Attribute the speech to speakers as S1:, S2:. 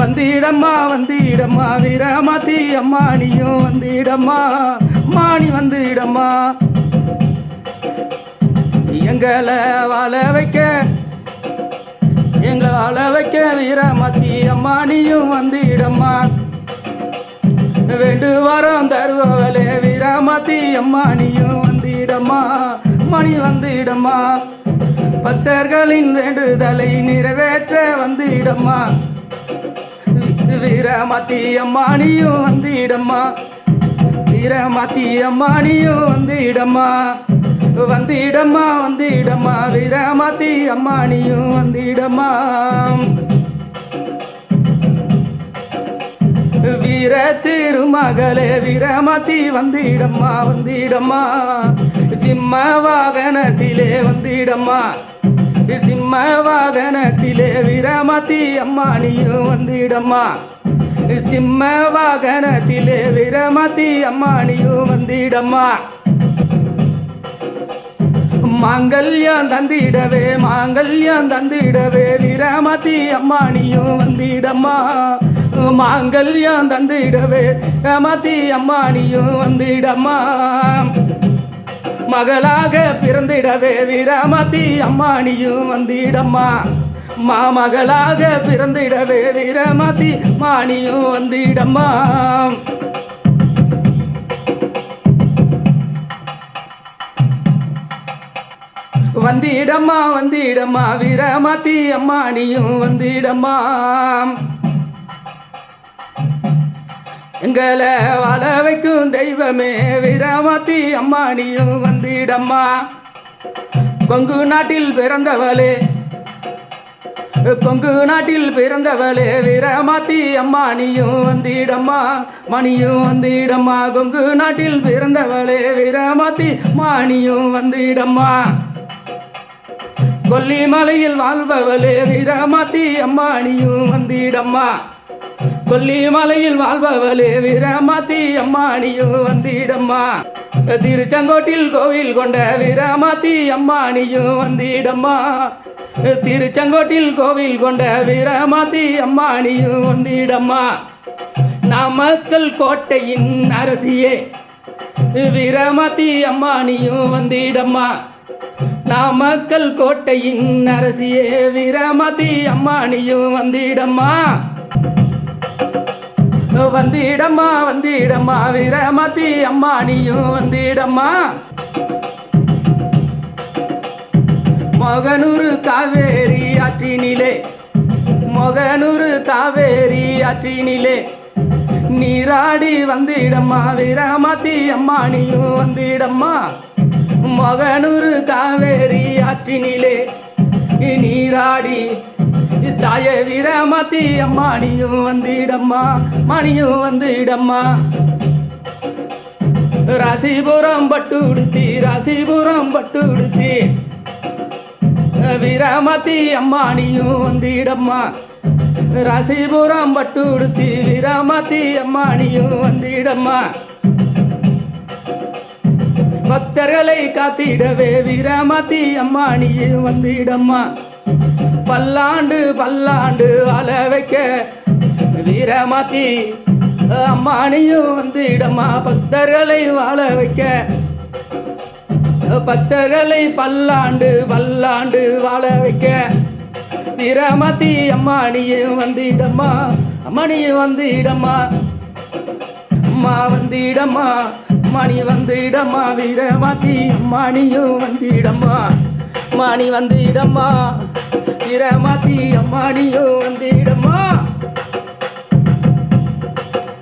S1: வந்திடம்மா வந்திடம்மா அம்மா அம்மானியும் வந்திடம்மா மாணி வந்திடம்மா. எங்களை வாழ வைக்க எங்களை வாழ வைக்க வீரமதி அம்மா நீயும் வந்திடம்மா. வேண்டு வாரம் தருவவளே வீரமாத்தி அம்மானியும் வந்திடம்மா மணி வந்திடம்மா. பக்தர்களின் வேண்டுதலை நிறைவேற்ற வந்திடம்மா. வீரமாத்தி அம்மானியும் வந்திடம்மா. வீரமாத்தி வந்து இடம்மா வந்து இடம்மா வீரமாத்தி அம்மானியும் வந்திடம்மா. வீர திருமகளே வீரமாத்தி வந்து இடம்மா சிம்ம வாகனத்திலே வந்து இடம்மா வந்து சிம்ம வாகனத்திலே அம்மா நீயும் வந்திடம்மா. சிம்ம வாகனத்திலே விரமதி அம்மா நீயும் வந்திடம்மா. மாங்கல்யம் தந்திடவே மாங்கல்யம் தந்திடவே விரமதி அம்மா நீயும் வந்திடம்மா. மாங்கல்யம் தந்திடவே ரமதி அம்மானியும் வந்திடம்மா. மகளாக பிறந்திடவே வீராமதி அம்மா நீயும் வந்திடம்மா மாமகளாக பிறந்திடவே வீரமதி மாணியும் வந்திடம்மா. வந்திடம்மா வந்திடம்மா வீரமதி அம்மானியும் வந்திடம்மா. எங்களை வாழ வைக்கும் தெய்வமே வீரமாத்தி அம்மானியும் வந்திடம்மா. கொங்கு நாட்டில் பிறந்தவளே கொங்கு நாட்டில் பிறந்தவளே வீரமாத்தி அம்மானியும் வந்திடம்மா மணியும் வந்திடம்மா. கொங்கு நாட்டில் பிறந்தவளே வீரமாத்தி மானியும் வந்திடம்மா. கொல்லிமலையில் வாழ்பவளே வீரமாத்தி அம்மானியும் வந்திடம்மா. கொல்லிமலையில் வாழ்பவளே வீரமாத்தி அம்மானியும் வந்திடம்மா. திருச்செங்கோட்டில் கோவில் கொண்ட வீரமாத்தி அம்மானியும் வந்திடம்மா. திருச்செங்கோட்டில் கோவில் கொண்ட வீரமாத்தி அம்மானியும் வந்திடம்மா. நாமக்கல் கோட்டையின் அரசியே வீரமாத்தி அம்மானியும் வந்திடம்மா. நாமக்கல் கோட்டையின் அரசியே வீரமதி அம்மானியும் வந்திடம்மா. வந்திடம்மா வந்திடம்மா வீரமதி அம்மானியும் வந்திடம்மா. மகனூரு காவேரி ஆற்றினிலே மகனூரு காவேரி ஆற்றினிலே நீராடி வந்திடம்மா வீரமதி அம்மானியும் வந்திடம்மா. மகனூரு காவேரி ஆற்றினிலே. நீராடி தாய வீரமாத்தி அம்மானியும் வந்துடம்மா மணியும் வந்துடம்மா. ராசிபுரம் பட்டு உடுத்தி ராசிபுரம் பட்டு உடுத்தி வீரமாத்தி அம்மானியும் வந்துடம்மா. ராசிபுரம் பட்டு உடுத்தி வீரமாத்தி அம்மானியும் வந்துடம்மா. பக்தர்களை காத்திடவே வீரமாத்தி அம்மானியும் வந்திடம்மா. பல்லாண்டு பல்லாண்டு அல வைக்க வீரமாத்தி அம்மானியும் வந்திடம்மா. பக்தர்களை வாழ வைக்க பக்தர்களை பல்லாண்டு பல்லாண்டு வாழ வைக்க வீரமாத்தி அம்மானியும் வந்திடம்மா. அம்மானியும் வந்திடம்மா. அம்மா வந்திடம்மா. மணி வந்துடம்மா வீரமாத்தி அம்மானியும் வந்துடம்மா மணி வந்துடம்மா வீரமாத்தி அம்மானியும் வந்துடம்மா